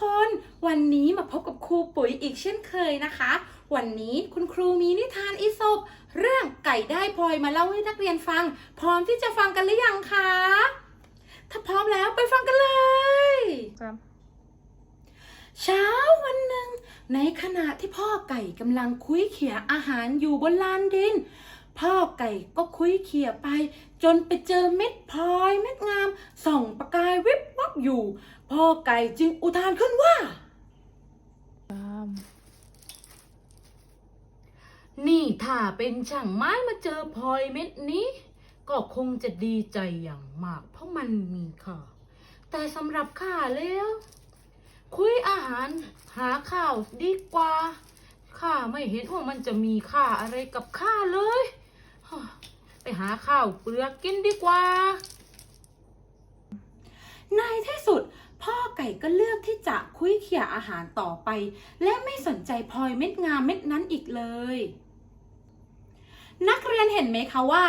คน วันนี้มาพบกับครูปุ๋ยอีกเช่นเคยนะคะ วันนี้คุณครูมีนิทานอีสปเรื่องไก่ได้พลอยมาเล่าให้นักเรียนฟัง พร้อมที่จะฟังกันหรือยังคะถ้าพร้อมแล้วไปฟังกันเลยครับเช้าวันหนึ่ง ในขณะที่พ่อไก่กำลังคุยเขี่ยอาหารอยู่บนลานดิน พ่อไก่ก็คุยเขี่ยไป จนไปเจอเม็ดพลอยเม็ดงาม อยู่ พ่อไก่จึงอุทานขึ้นว่า นี่ถ้าเป็นช่างไม้มาเจอพลอยเม็ดนี้ ก็คงจะดีใจอย่างมาก เพราะมันมีค่าแต่สำหรับข้าแล้ว คุยอาหารหาข้าวดีกว่าข้าไม่เห็นว่ามันจะมีค่าอะไรกับข้าเลย ไปหาข้าวเปลือกกินดีกว่า ในที่สุด พ่อไก่ก็เลือกที่จะคุยเขี่ยอาหารต่อไป และไม่สนใจพลอยเม็ดงามเม็ดนั้นอีกเลย นักเรียนเห็นไหมคะว่า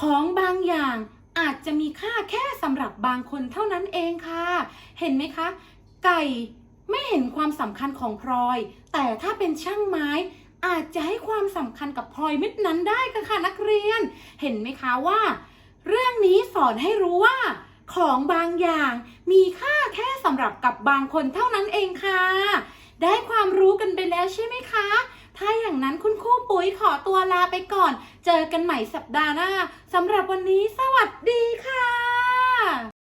ของบางอย่างอาจจะมีค่าแค่สำหรับบางคนเท่านั้นเองค่ะ เห็นไหมคะ ไก่ไม่เห็นความสำคัญของพลอย แต่ถ้าเป็นช่างไม้อาจจะให้ความสำคัญกับพลอยเม็ดนั้นได้ค่ะนักเรียน เห็นไหมคะว่า เรื่องนี้สอนให้รู้ว่า ของบางอย่าง มีค่าแค่สำหรับกับบางคนเท่านั้นเองค่ะ ได้ความรู้กันไปแล้วใช่ไหมคะ ถ้าอย่างนั้นคุณครูปุ๋ยขอตัวลาไปก่อน เจอกันใหม่สัปดาห์หน้าสำหรับวันนี้สวัสดีค่ะ